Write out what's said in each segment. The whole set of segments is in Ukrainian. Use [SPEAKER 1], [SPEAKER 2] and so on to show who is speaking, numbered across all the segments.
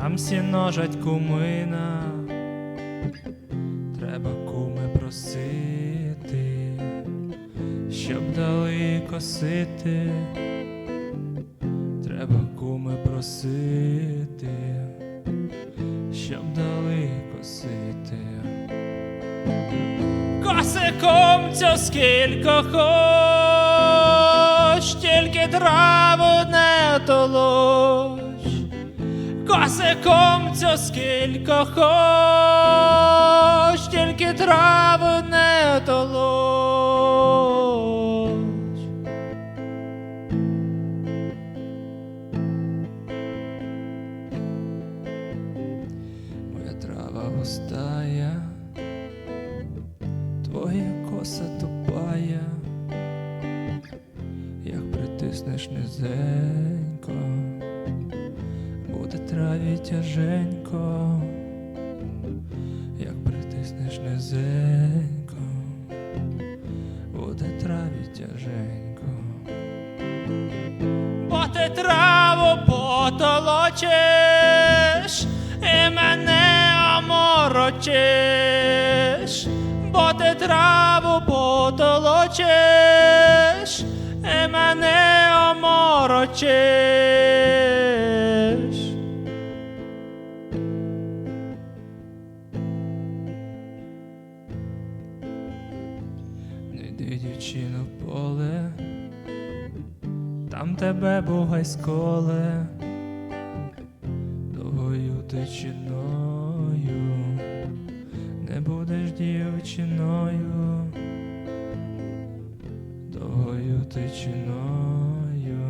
[SPEAKER 1] Там всі ножать кумина, треба куми просити, щоб дали косити, треба куми просити, щоб дали косити. Косиком цю скільки хоч, тільки траву не толоч. Косиком цю скільки хоч, тільки траву не толоч. Моя трава густая, твоя коса тупая, як притиснеш низенько, буде тяженько, як притиснеш низенько, буде траві тяженько. Бо ти траву потолочиш і мене оморочиш, бо ти траву потолочиш і мене оморочиш. В поле, там тебе бугай сколе, довгою тичиною, не будеш дівчиною, довгою тичиною,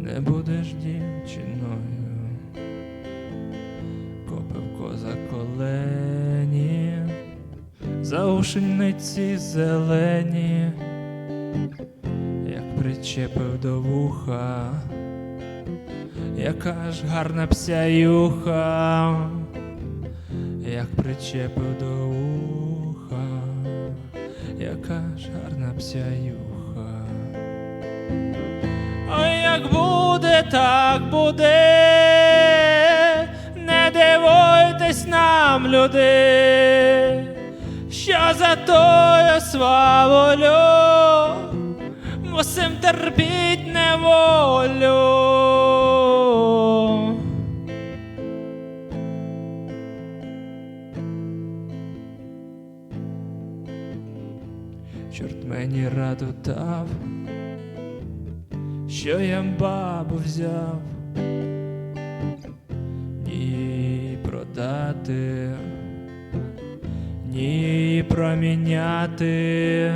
[SPEAKER 1] не будеш дівчиною, копив коза колені, заушениці зелені як причепив до вуха, яка ж гарна псяюха, як причепив до вуха, яка ж гарна псяюха. Ой, як буде, так буде, не дивуйтесь нам, люди, що за тою сваволю мусим терпіть неволю. Чорт мені раду дав, що я бабу взяв, ні продати, ні її проміняти.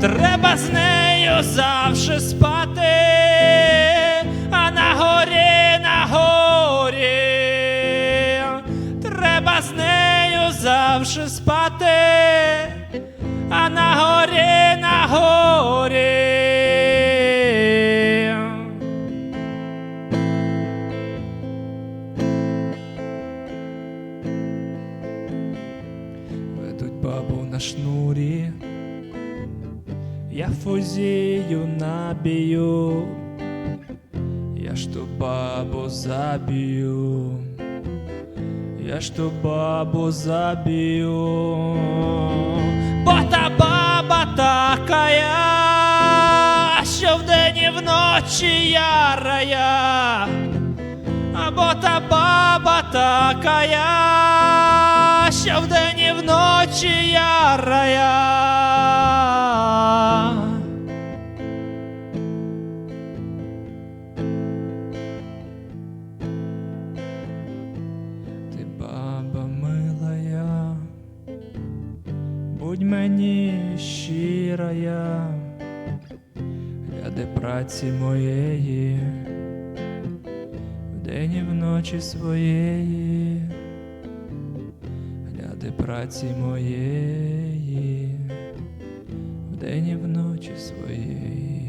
[SPEAKER 1] Треба з нею завжди спати, а на горі, на горі. Треба з нею завжди спати, а на горі, на горі. Я фузію набію, я ж ту бабу заб'ю, я ж ту бабу заб'ю, бо та баба такая, що вдень і вночі ярая, або та баба такая, що вдень і вночі ярая. Ти баба милая, будь мені щирая, гляди праці моєї, вдень і вночі своєї, гляди праці моєї, вдень і вночі своєї.